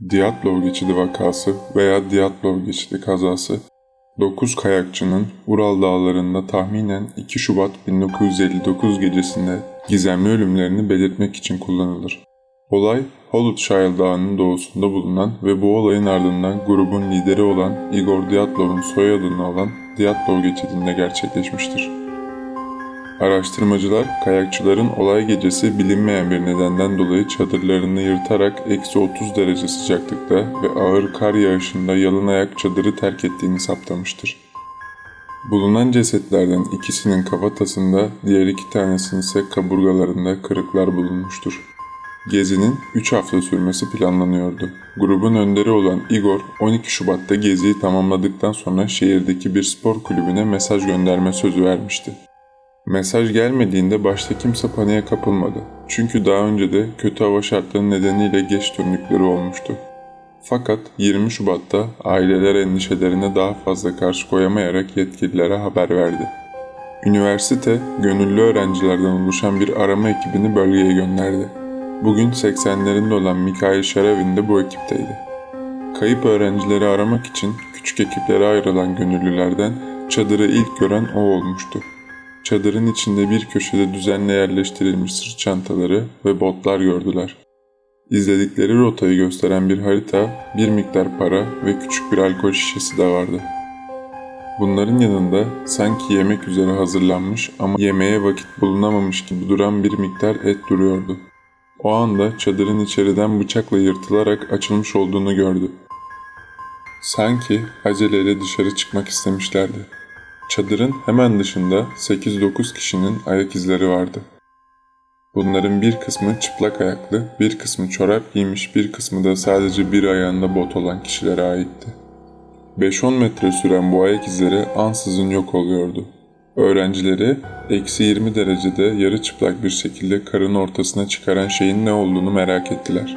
Diatlov Geçidi vakası veya Diatlov Geçidi kazası 9 kayakçının Ural dağlarında tahminen 2 Şubat 1959 gecesinde gizemli ölümlerini belirtmek için kullanılır. Olay Holutshire Dağı'nın doğusunda bulunan ve bu olayın ardından grubun lideri olan Igor Diatlov'un soyadını alan Diatlov Geçidi'nde gerçekleşmiştir. Araştırmacılar kayakçıların olay gecesi bilinmeyen bir nedenden dolayı çadırlarını yırtarak eksi 30 derece sıcaklıkta ve ağır kar yağışında yalın ayak çadırı terk ettiğini saptamıştır. Bulunan cesetlerden ikisinin kafatasında, diğer iki tanesinin ise kaburgalarında kırıklar bulunmuştur. Gezinin 3 hafta sürmesi planlanıyordu. Grubun önderi olan Igor 12 Şubat'ta geziyi tamamladıktan sonra şehirdeki bir spor kulübüne mesaj gönderme sözü vermişti. Mesaj gelmediğinde başta kimse paniğe kapılmadı. Çünkü daha önce de kötü hava şartları nedeniyle geç döndükleri olmuştu. Fakat 20 Şubat'ta aileler endişelerine daha fazla karşı koyamayarak yetkililere haber verdi. Üniversite, gönüllü öğrencilerden oluşan bir arama ekibini bölgeye gönderdi. Bugün 80'lerinde olan Mikhail Şeravin de bu ekipteydi. Kayıp öğrencileri aramak için küçük ekiplere ayrılan gönüllülerden çadırı ilk gören o olmuştu. Çadırın içinde bir köşede düzenli yerleştirilmiş sırt çantaları ve botlar gördüler. İzledikleri rotayı gösteren bir harita, bir miktar para ve küçük bir alkol şişesi de vardı. Bunların yanında sanki yemek üzere hazırlanmış ama yemeğe vakit bulunamamış gibi duran bir miktar et duruyordu. O anda çadırın içeriden bıçakla yırtılarak açılmış olduğunu gördü. Sanki aceleyle dışarı çıkmak istemişlerdi. Çadırın hemen dışında 8-9 kişinin ayak izleri vardı. Bunların bir kısmı çıplak ayaklı, bir kısmı çorap giymiş, bir kısmı da sadece bir ayağında bot olan kişilere aitti. 5-10 metre süren bu ayak izleri ansızın yok oluyordu. Öğrencileri eksi 20 derecede yarı çıplak bir şekilde karın ortasına çıkaran şeyin ne olduğunu merak ettiler.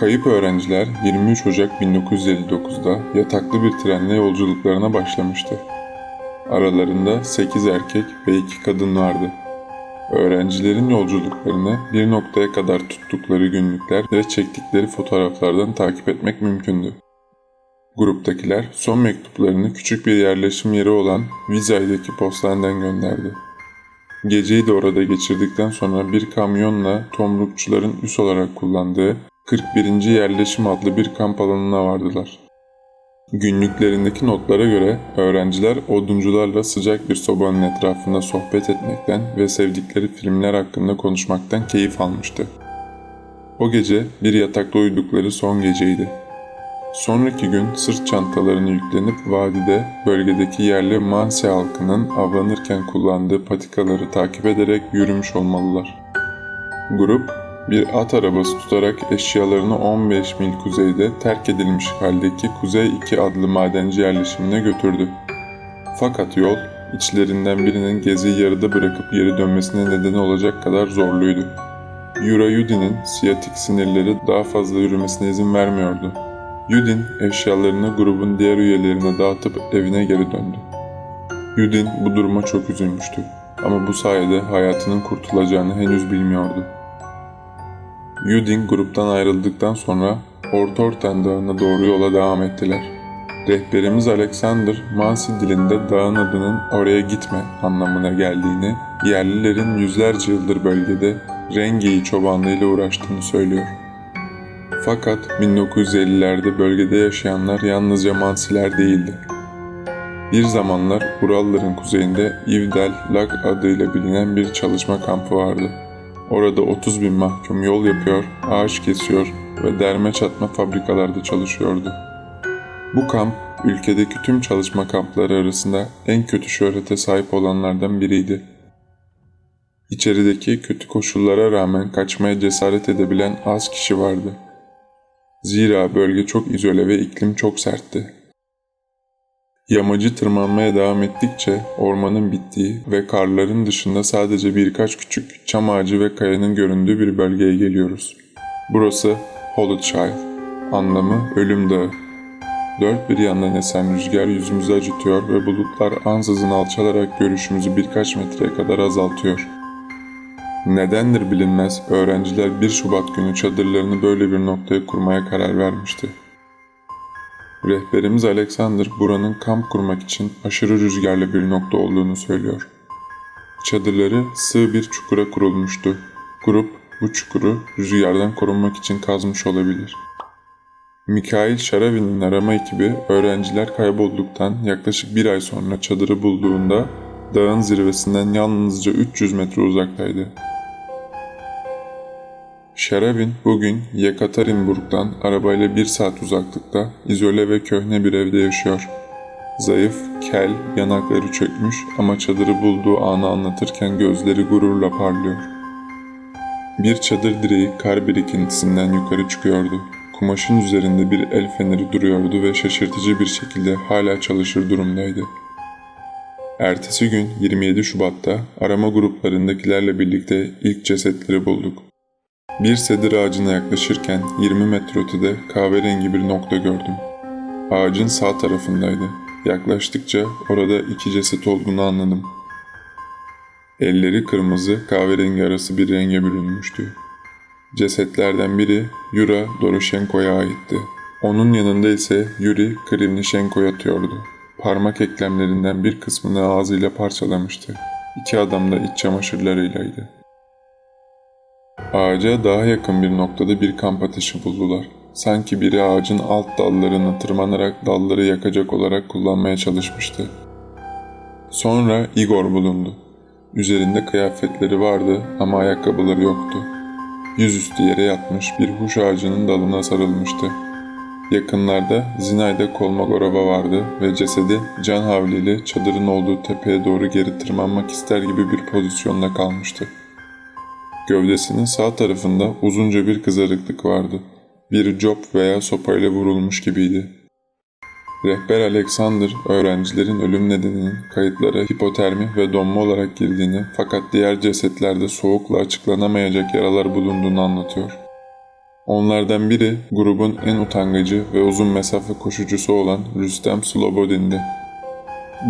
Kayıp öğrenciler 23 Ocak 1959'da yataklı bir trenle yolculuklarına başlamıştı. Aralarında 8 erkek ve 2 kadın vardı. Öğrencilerin yolculuklarını bir noktaya kadar tuttukları günlükler ve çektikleri fotoğraflardan takip etmek mümkündü. Gruptakiler son mektuplarını küçük bir yerleşim yeri olan Vizay'daki postaneden gönderdi. Geceyi de orada geçirdikten sonra bir kamyonla tomrukçuların üs olarak kullandığı 41. Yerleşim adlı bir kamp alanına vardılar. Günlüklerindeki notlara göre öğrenciler oduncularla sıcak bir sobanın etrafında sohbet etmekten ve sevdikleri filmler hakkında konuşmaktan keyif almıştı. O gece bir yatakta uyudukları son geceydi. Sonraki gün sırt çantalarını yüklenip vadide bölgedeki yerli Mansi halkının avlanırken kullandığı patikaları takip ederek yürümüş olmalılar. Grup bir at arabası tutarak eşyalarını 15 mil kuzeyde terk edilmiş haldeki Kuzey 2 adlı madenci yerleşimine götürdü. Fakat yol içlerinden birinin geziyi yarıda bırakıp geri dönmesine neden olacak kadar zorluydu. Yura Yudi'nin siyatik sinirleri daha fazla yürümesine izin vermiyordu. Yudin eşyalarını grubun diğer üyelerine dağıtıp evine geri döndü. Yudin bu duruma çok üzülmüştü ama bu sayede hayatının kurtulacağını henüz bilmiyordu. Yudin gruptan ayrıldıktan sonra Ortorten Dağı'na doğru yola devam ettiler. Rehberimiz Alexander, Mansi dilinde dağın adının oraya gitme anlamına geldiğini, yerlilerin yüzlerce yıldır bölgede rengeyi çobanlığıyla uğraştığını söylüyor. Fakat 1950'lerde bölgede yaşayanlar yalnızca Mansiler değildi. Bir zamanlar Uralların kuzeyinde Ivdel Lag adıyla bilinen bir çalışma kampı vardı. Orada 30 bin mahkum yol yapıyor, ağaç kesiyor ve derme çatma fabrikalarda çalışıyordu. Bu kamp ülkedeki tüm çalışma kampları arasında en kötü şöhrete sahip olanlardan biriydi. İçerideki kötü koşullara rağmen kaçmaya cesaret edebilen az kişi vardı. Zira bölge çok izole ve iklim çok sertti. Yamacı tırmanmaya devam ettikçe ormanın bittiği ve karların dışında sadece birkaç küçük çam ağacı ve kayanın göründüğü bir bölgeye geliyoruz. Burası Holutshire, anlamı Ölüm Dağı. Dört bir yandan esen rüzgar yüzümüzü acıtıyor ve bulutlar ansızın alçalarak görüşümüzü birkaç metreye kadar azaltıyor. Nedendir bilinmez öğrenciler 1 Şubat günü çadırlarını böyle bir noktaya kurmaya karar vermişti. Rehberimiz Alexander buranın kamp kurmak için aşırı rüzgarlı bir nokta olduğunu söylüyor. Çadırları sığ bir çukura kurulmuştu. Grup bu çukuru rüzgardan korunmak için kazmış olabilir. Mikhail Şaravin'in arama ekibi öğrenciler kaybolduktan yaklaşık bir ay sonra çadırı bulduğunda dağın zirvesinden yalnızca 300 metre uzaktaydı. Şarabin bugün Yekaterinburg'dan arabayla bir saat uzaklıkta izole ve köhne bir evde yaşıyor. Zayıf, kel, yanakları çökmüş ama çadırı bulduğu anı anlatırken gözleri gururla parlıyor. Bir çadır direği kar birikintisinden yukarı çıkıyordu. Kumaşın üzerinde bir el feneri duruyordu ve şaşırtıcı bir şekilde hala çalışır durumdaydı. Ertesi gün 27 Şubat'ta arama gruplarındakilerle birlikte ilk cesetleri bulduk. Bir sedir ağacına yaklaşırken 20 metre ötede kahverengi bir nokta gördüm. Ağacın sağ tarafındaydı. Yaklaştıkça orada iki ceset olduğunu anladım. Elleri kırmızı kahverengi arası bir renge bürünmüştü. Cesetlerden biri Yura Doroshenko'ya aitti. Onun yanında ise Yuri Krivnishenko yatıyordu. Parmak eklemlerinden bir kısmını ağzıyla parçalamıştı. İki adam da iç çamaşırlarıylaydı. Ağaca daha yakın bir noktada bir kamp ateşi buldular. Sanki biri ağacın alt dallarını tırmanarak dalları yakacak olarak kullanmaya çalışmıştı. Sonra Igor bulundu. Üzerinde kıyafetleri vardı ama ayakkabıları yoktu. Yüzüstü yere yatmış bir huş ağacının dalına sarılmıştı. Yakınlarda Zinayda Kolmogorova vardı ve cesedi can havliyle çadırın olduğu tepeye doğru geri tırmanmak ister gibi bir pozisyonda kalmıştı. Gövdesinin sağ tarafında uzunca bir kızarıklık vardı. Bir cop veya sopayla vurulmuş gibiydi. Rehber Alexander, öğrencilerin ölüm nedeninin kayıtlara hipotermi ve donma olarak girdiğini fakat diğer cesetlerde soğukla açıklanamayacak yaralar bulunduğunu anlatıyor. Onlardan biri grubun en utangacı ve uzun mesafe koşucusu olan Rüstem Slobodin'di.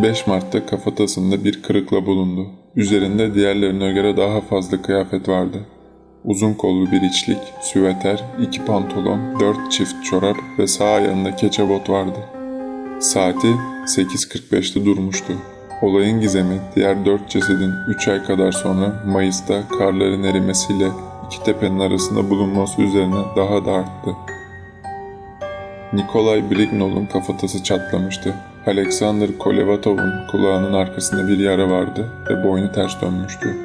5 Mart'ta kafatasında bir kırıkla bulundu. Üzerinde diğerlerine göre daha fazla kıyafet vardı. Uzun kollu bir içlik, süveter, iki pantolon, dört çift çorap ve sağ ayağında keçe bot vardı. Saati 8.45'te durmuştu. Olayın gizemi diğer dört cesedin 3 ay kadar sonra Mayıs'ta karların erimesiyle iki tepenin arasında bulunması üzerine daha da arttı. Nikolay Brignol'un kafatası çatlamıştı. Alexander Kolevatov'un kulağının arkasında bir yara vardı ve boynu ters dönmüştü.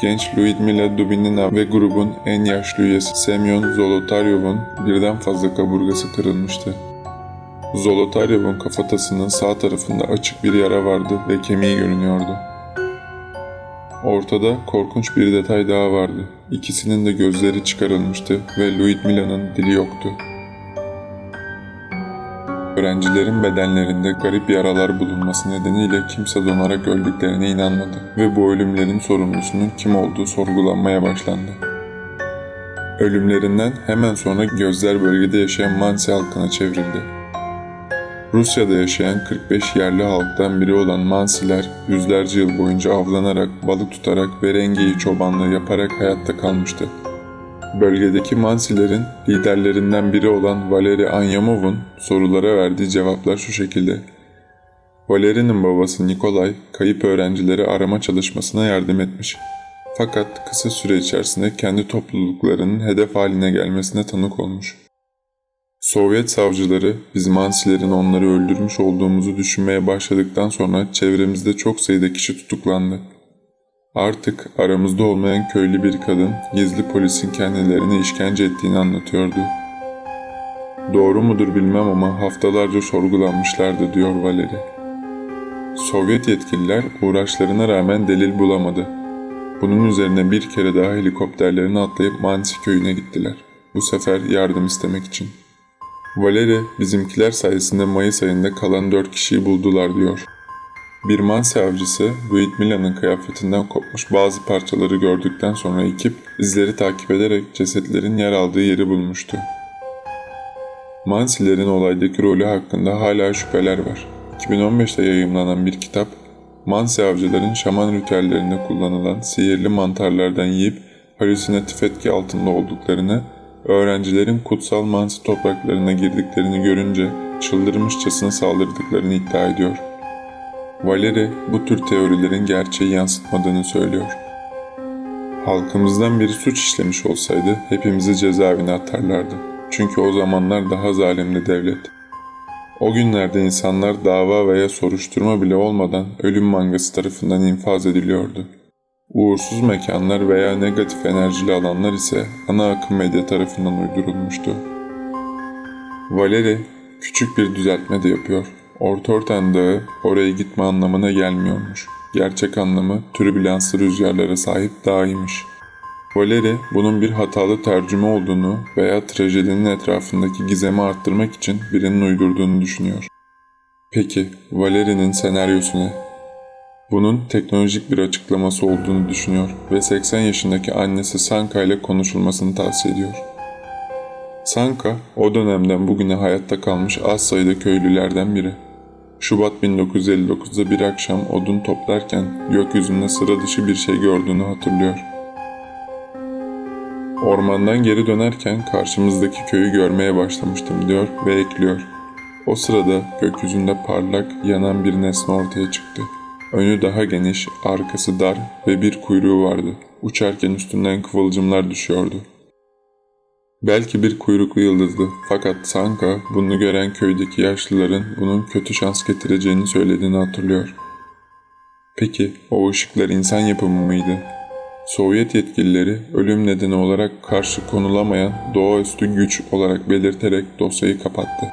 Genç Lyudmila Dubinina ve grubun en yaşlı üyesi Semyon Zolotaryov'un birden fazla kaburgası kırılmıştı. Zolotaryov'un kafatasının sağ tarafında açık bir yara vardı ve kemiği görünüyordu. Ortada korkunç bir detay daha vardı. İkisinin de gözleri çıkarılmıştı ve Lyudmila'nın dili yoktu. Öğrencilerin bedenlerinde garip yaralar bulunması nedeniyle kimse donarak öldüklerine inanmadı ve bu ölümlerin sorumlusunun kim olduğu sorgulanmaya başlandı. Ölümlerinden hemen sonra gözler bölgede yaşayan Mansi halkına çevrildi. Rusya'da yaşayan 45 yerli halktan biri olan Mansiler yüzlerce yıl boyunca avlanarak, balık tutarak ve rengeyi çobanlığı yaparak hayatta kalmıştı. Bölgedeki Mansilerin liderlerinden biri olan Valeri Anyamov'un sorulara verdiği cevaplar şu şekilde. Valeri'nin babası Nikolay kayıp öğrencileri arama çalışmasına yardım etmiş. Fakat kısa süre içerisinde kendi topluluklarının hedef haline gelmesine tanık olmuş. Sovyet savcıları biz Mansilerin onları öldürmüş olduğumuzu düşünmeye başladıktan sonra çevremizde çok sayıda kişi tutuklandı. Artık aramızda olmayan köylü bir kadın gizli polisin kendilerine işkence ettiğini anlatıyordu. Doğru mudur bilmem ama haftalarca sorgulanmışlardı diyor Valeri. Sovyet yetkililer uğraşlarına rağmen delil bulamadı. Bunun üzerine bir kere daha helikopterlerini atlayıp Mansi köyüne gittiler. Bu sefer yardım istemek için. Valeri bizimkiler sayesinde Mayıs ayında kalan dört kişiyi buldular diyor. Bir Mansi avcısı Luitmila'nın kıyafetinden kopmuş bazı parçaları gördükten sonra ekip izleri takip ederek cesetlerin yer aldığı yeri bulmuştu. Mansilerin olaydaki rolü hakkında hala şüpheler var. 2015'te yayımlanan bir kitap Mansi avcıların şaman ritüellerinde kullanılan sihirli mantarlardan yiyip halüsinatif etki altında olduklarını, öğrencilerin kutsal Mansi topraklarına girdiklerini görünce çıldırmışçasına saldırdıklarını iddia ediyor. Valeri bu tür teorilerin gerçeği yansıtmadığını söylüyor. Halkımızdan biri suç işlemiş olsaydı hepimizi cezaevine atarlardı. Çünkü o zamanlar daha zalimdi devlet. O günlerde insanlar dava veya soruşturma bile olmadan ölüm mangası tarafından infaz ediliyordu. Uğursuz mekanlar veya negatif enerjili alanlar ise ana akım medya tarafından uydurulmuştu. Valeri küçük bir düzeltme de yapıyor. Ortorten Dağı oraya gitme anlamına gelmiyormuş. Gerçek anlamı türbülanslı rüzgarlara sahip dağıymış. Valeri bunun bir hatalı tercüme olduğunu veya trajedinin etrafındaki gizemi arttırmak için birinin uydurduğunu düşünüyor. Peki Valeri'nin senaryosu ne? Bunun teknolojik bir açıklaması olduğunu düşünüyor ve 80 yaşındaki annesi Sanka ile konuşulmasını tavsiye ediyor. Sanka o dönemden bugüne hayatta kalmış az sayıda köylülerden biri. Şubat 1959'da bir akşam odun toplarken gökyüzünde sıra dışı bir şey gördüğünü hatırlıyor. Ormandan geri dönerken karşımızdaki köyü görmeye başlamıştım diyor ve ekliyor. O sırada gökyüzünde parlak, yanan bir nesne ortaya çıktı. Önü daha geniş, arkası dar ve bir kuyruğu vardı. Uçarken üstünden kıvılcımlar düşüyordu. Belki bir kuyruklu yıldızdı fakat Sanka bunu gören köydeki yaşlıların bunun kötü şans getireceğini söylediğini hatırlıyor. Peki o ışıklar insan yapımı mıydı? Sovyet yetkilileri ölüm nedeni olarak karşı konulamayan doğaüstü güç olarak belirterek dosyayı kapattı.